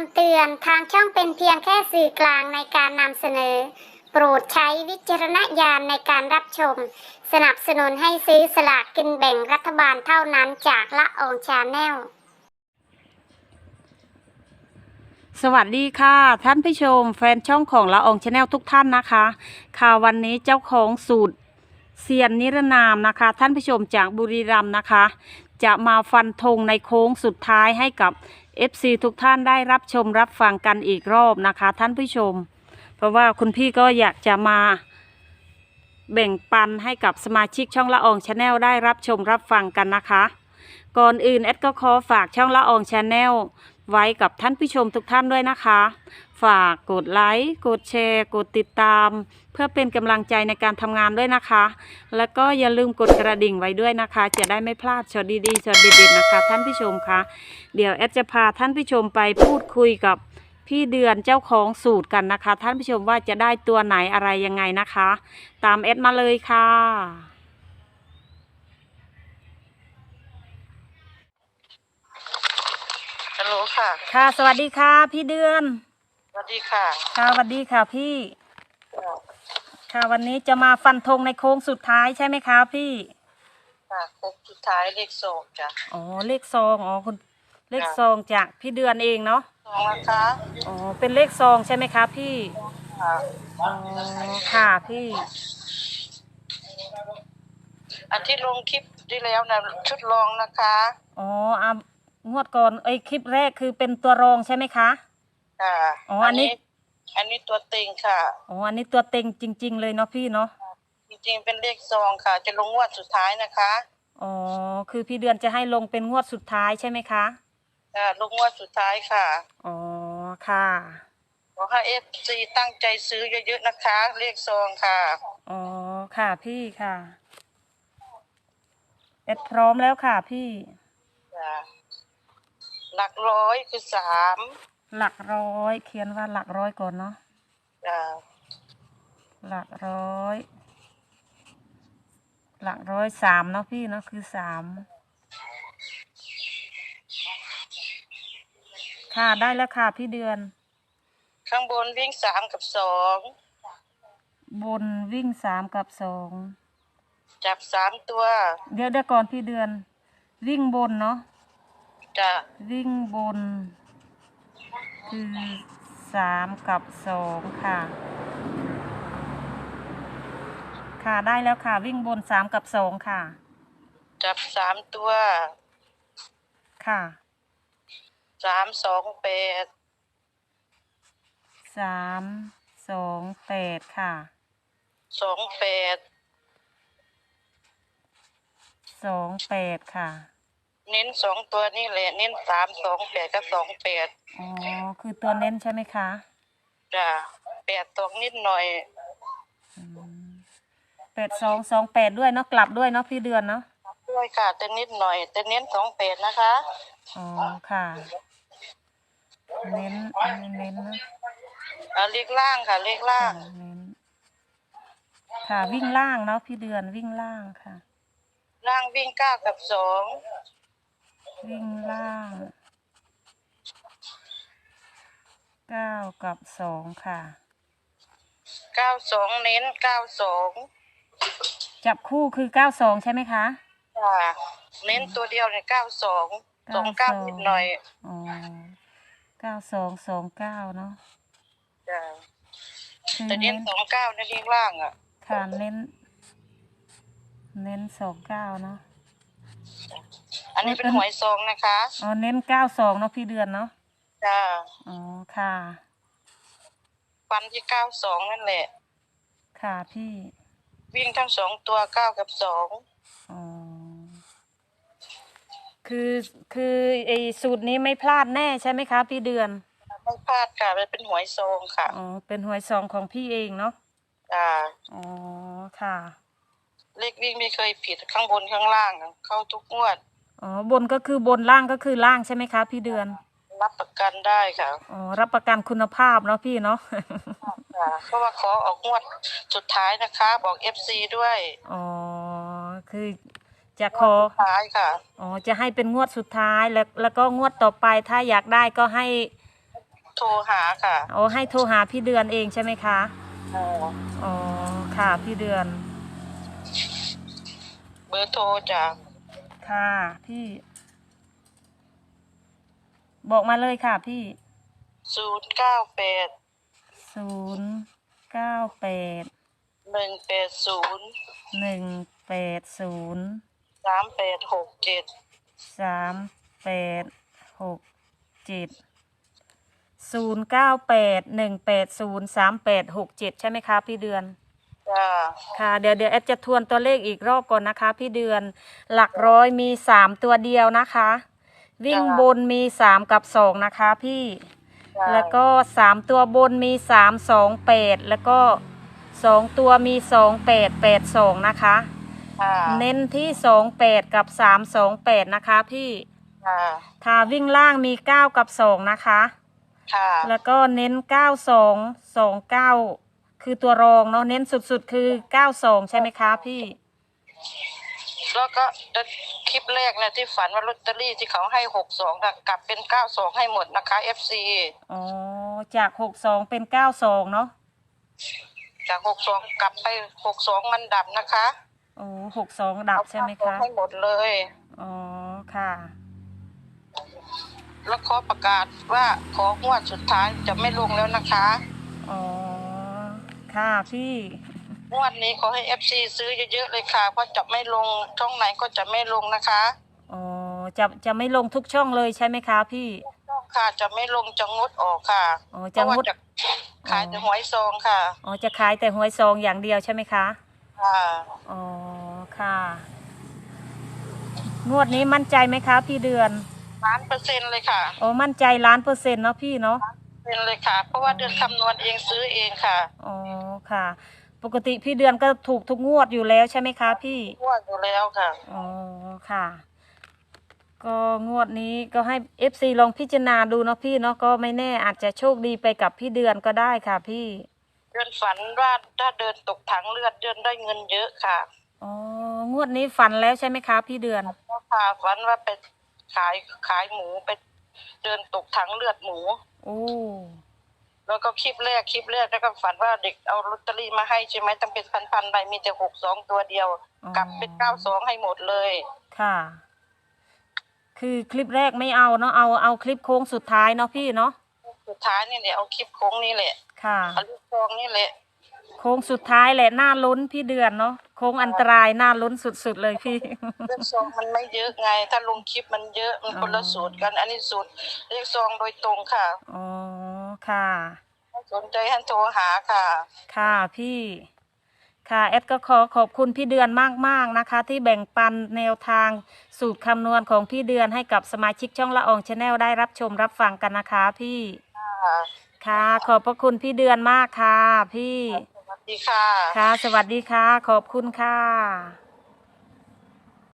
ำเตือนทางช่องเป็นเพียงแค่สื่อกลางในการนำเสนอ โปรดใช้วิจารณญาณในการรับชม สนับสนุนให้ซื้อสลากกินแบ่งรัฐบาลเท่านั้นจากละอองชาแนล สวัสดีค่ะ ท่านผู้ชม แฟนช่องของละอองชาแนลทุกท่านนะคะ ค่ะวันนี้เจ้าของสูตรเซียนนิรนามนะคะ ท่านผู้ชมจากบุรีรัมย์นะคะ จะมาฟันธงในโค้งสุดท้ายให้กับ FC ทุกท่านได้รับชมรับฟังกันอีกรอบนะคะ ท่านผู้ชม เพราะว่าคุณพี่ก็อยากจะมาแบ่งปันให้กับสมาชิกช่องละอองชาแนลได้รับชมรับฟังกันนะคะ ก่อนอื่นแอดก็ขอฝากช่องละอองชาแนลไว้กับท่านผู้ชมทุกท่านด้วยนะคะ ฝากกดไลค์ กดแชร์ กดติดตาม เพื่อเป็นกำลังใจในการทำงานด้วยนะคะ แล้วก็อย่าลืมกดกระดิ่งไว้ด้วยนะคะ จะได้ไม่พลาดช็อตดีๆช็อตเด็ดๆนะคะ ท่านผู้ชมคะเดี๋ยวแอดจะพาท่านผู้ชมไปพูดคุยกับพี่เดือนเจ้าของสูตรกันนะคะ ท่านผู้ชมว่าจะได้ตัวไหนอะไรยังไงนะคะ ตามแอดมาเลยค่ะฮัลโหลค่ะ ค่ะ สวัสดีค่ะ พี่เดือน สวัสดีค่ะค่ะสวัสดีค่ะพี่ ค่ะ วันนี้จะมาฟันธงในโค้งสุดท้ายใช่ไหมคะพี่ ค่ะครบสุดท้ายเลขสองจ้ะอ๋อเลขซองอ๋อคุณเลขซองจากพี่เดือนเองเนาะสองนะคะอ๋อเป็นเลขซองใช่ไหมคะพี่ค่ะอ๋อค่ะพี่ อันที่ลงคลิปที่แล้วนะชุดรองนะคะ อ๋ออะงวดก่อนเอ้ยคลิปแรกคือเป็นตัวรองใช่ไหมคะ ค่ะอ๋ออันนี้ อันนี้ตัวเต็งค่ะ อ๋อ อันนี้ตัวเต็งจริง ๆ เลยเนาะพี่เนาะ จริงๆ เป็นเลขซองค่ะ จะลงงวดสุดท้ายนะคะอ๋อ คือพี่เดือนจะให้ลงเป็นงวดสุดท้ายใช่ไหมคะ ค่ะลงงวดสุดท้ายค่ะ อ๋อ ค่ะขอให้เอฟซีตั้งใจซื้อเยอะๆนะคะ เลขซองค่ะ อ๋อ ค่ะพี่ค่ะเอ็ดพร้อมแล้วค่ะพี่ จ้ะหลักร้อยคือสาม หลักร้อย เขียนว่าหลักร้อยก่อนเนาะจ้ะหลักร้อย หลักร้อยสามเนาะพี่เนาะคือสามค่ะได้แล้วค่ะพี่เดือน ข้างบนวิ่งสามกับสองบนวิ่งสามกับสองจับสามตัวเดี๋ยวเดี๋ยวก่อนพี่เดือน วิ่งบนเนาะจ้ะวิ่งบน คือสามกับสองค่ะ ค่ะได้แล้วค่ะ วิ่งบนสามกับสองค่ะ จับสามตัวค่ะสามสองแปดสามสองแปดค่ะ สองแปดสองแปดค่ะ เน้นสองตัวนี่แหละ เน้นสามสองแปดกับสองแปด อ๋อ คือตัวเน้นใช่ไหมคะจ้ะแปดตกนิดหน่อยแปดสองสองแปดด้วยเนาะกลับด้วยเนาะพี่เดือนเนาะด้วยค่ะแต่นิดหน่อยแต่เน้นสองแปดนะคะ อ๋อค่ะ เน้นเน้นนะอ่าเลขล่างค่ะเลขล่าค่ะงเน้น ค่ะวิ่งล่างเนาะพี่เดือนวิ่งล่างค่ะ ล่างวิ่งเก้ากับสองวิ่งล่าง เก้ากับสองค่ะ เก้าสองเน้นเก้าสองจับคู่คือเก้าสองใช่ไหมคะ จ้ะเน้นตัวเดียวเนี่ยเก้าสองสองเก้านิดหน่อยอ๋อเก้าสองสองเก้าเนาะจ้ะคือแต่เน้เน้นนสองเก้าในเลขล่างอะค่ะเน้น เน้นสองเก้าเนาะอันนี้เป็นหวยซองนะคะ อ๋อเน้นเก้าสองเนาะพี่เดือนเนาะ จ้ะอ๋อค่ะ ฟันที่เก้าสองนั่นแหละ ค่ะพี่ วิ่งทั้งสองตัวเก้ากับสองอ๋อ คือคือไอสูตรนี้ไม่พลาดแน่ใช่ไหมคะ พี่เดือน ไม่พลาดค่ะมันเป็นหวยซองค่ะอ๋อ เป็นหวยซองของพี่เองเนาะ จ้ะอ๋อ ค่ะ เลขวิ่งไม่เคยผิดข้างบนข้างล่าง เข้าทุกงวด อ๋อ บนก็คือบนล่างก็คือล่างใช่ไหมคะ พี่เดือน รับประกันได้ค่ะอ๋อรับประกันคุณภาพเนาะพี่เนาะจ้ะเพราะว่าขอออกงวดสุดท้ายนะคะ บอกเอฟซีด้วยอ๋อคือจะขอสุดท้ายค่ะอ๋อจะให้เป็นงวดสุดท้ายแล้วแล้วก็งวดต่อไปถ้าอยากได้ก็ให้โทรหาค่ะโอ้ให้โทรหาพี่เดือนเองใช่ไหมคะเอออ๋อค่ะพี่เดือน เบอร์โทรจากค่ะพี่ บอกมาเลยค่ะพี่ศูนย์เก้าแปดศูนย์เก้าแปดหนึ่งแปดศูนย์หนึ่งแปดศูนย์สามแปดหกเจ็ดสามแปดหกเจ็ดศูนย์เก้าแปดหนึ่งแปดศูนย์สามแปดหกเจ็ดใช่ไหมคะพี่เดือน จ้าค่ะเดี๋ยวเดี๋ยวแอดจะทวนตัวเลขอีกรอบก่อนนะคะ พี่เดือนหลักร้อยมีสามตัวเดียวนะคะ วิ่งบนมีสามกับสองนะคะพี่จ้าแล้วก็สามตัวบนมีสามสองแปดแล้วก็สองตัวมีสองแปดแปดสองนะคะค่ะเน้นที่สองแปดกับสามสองแปดนะคะพี่ค่ะถ้าวิ่งล่างมีเก้ากับสองนะคะค่ะแล้วก็เน้นเก้าสองสองเก้าคือตัวรองเนาะเน้นสุดๆคือเก้าสองใช่ไหมคะพี่ แล้วก็คลิปแรกเนี่ยที่ฝันว่าลอตเตอรี่ที่เขาให้หกสองกลับเป็นเก้าสองให้หมดนะคะ FC อ๋อจากหกสองเป็นเก้าสองเนาะจากหกสองกลับไปหกสองมันดับนะคะโอ้หกสองดับใช่ไหมเอาคะให้หมดเลยอ๋อค่ะ แล้วขอประกาศว่าของวดสุดท้ายจะไม่ลงแล้วนะคะอ๋อค่ะพี่ งวดนี้ขอให้ FC ซื้อเยอะๆเลยค่ะเพราะจะไม่ลงช่องไหนก็จะไม่ลงนะคะอ๋อจะจะไม่ลงทุกช่องเลยใช่ไหมคะพี่ ช่องค่ะจะไม่ลงจะงดออกค่ะอ๋อเพจะราะว่างด จะขายแต่หวยซองค่ะอ๋อจะขายแต่หวยซองอย่างเดียวใช่ไหมคะ ค่ะอ๋อค่ะ งวดนี้มั่นใจไหมคะพี่เดือนล้านเปอร์เซ็นต์เลยค่ะอ๋อมั่นใจล้านเปอร์เซ็นต์เนาะพี่เนาะเป็นเลยค่ะ เพราะว่าเดือนคำนวณเองซื้อเองค่ะ อ๋อค่ะ ปกติพี่เดือนก็ถูกทุกงวดอยู่แล้วใช่ไหมคะพี่ งวดอยู่แล้วค่ะ อ๋อค่ะ ก็งวดนี้ก็ให้เอฟซีลองพิจารณาดูเนาะพี่เนาะก็ไม่แน่อาจจะโชคดีไปกับพี่เดือนก็ได้ค่ะพี่ เดือนฝันว่าถ้าเดินตกถังเลือดเดือนได้เงินเยอะค่ะ อ๋อ งวดนี้ฝันแล้วใช่ไหมคะพี่เดือน ก็ค่ะฝันว่าไปขายขายหมูไปเดินตกถังเลือดหมู โอ้ แล้วก็คลิปแรกคลิปแรกแล้วก็ฝันว่าเด็กเอาลอตเตอรี่มาให้ใช่ไหมตั้งเป็นพันๆใบมีแต่หกสองตัวเดียว อ๋อ กลับเป็นเก้าสองให้หมดเลย ค่ะ คือคลิปแรกไม่เอาเนาะเอาเอาคลิปโค้งสุดท้ายเนาะพี่เนาะสุดท้ายนี่เนี่ยเอาคลิปโค้งนี่แหละค่ะ เอาลูกซองนี่แหละโค้งสุดท้ายแหละหน้าลุ้นพี่เดือนเนาะโค้งอันตรายหน้าลุ้นสุดๆเลยพี่ เลขซองมันไม่เยอะไง ถ้าลงคลิปมันเยอะมันคนละอ๋อ สูตรกัน อันนี้สูตรเลขซองโดยตรงค่ะ อ๋อ ค่ะถ้าสนใจให้โทรหาค่ะ ค่ะพี่ ค่ะแอดก็ขอขอบคุณพี่เดือนมากๆนะคะ ที่แบ่งปันแนวทางสูตรคำนวณของพี่เดือนให้กับสมาชิกช่องละอองชาแนลได้รับชมรับฟังกันนะคะพี่ ค่ะค่ะขอบพระคุณพี่เดือนมากค่ะ พี่ สวัสดีค่ะ ค่ะ สวัสดีค่ะ ขอบคุณค่ะ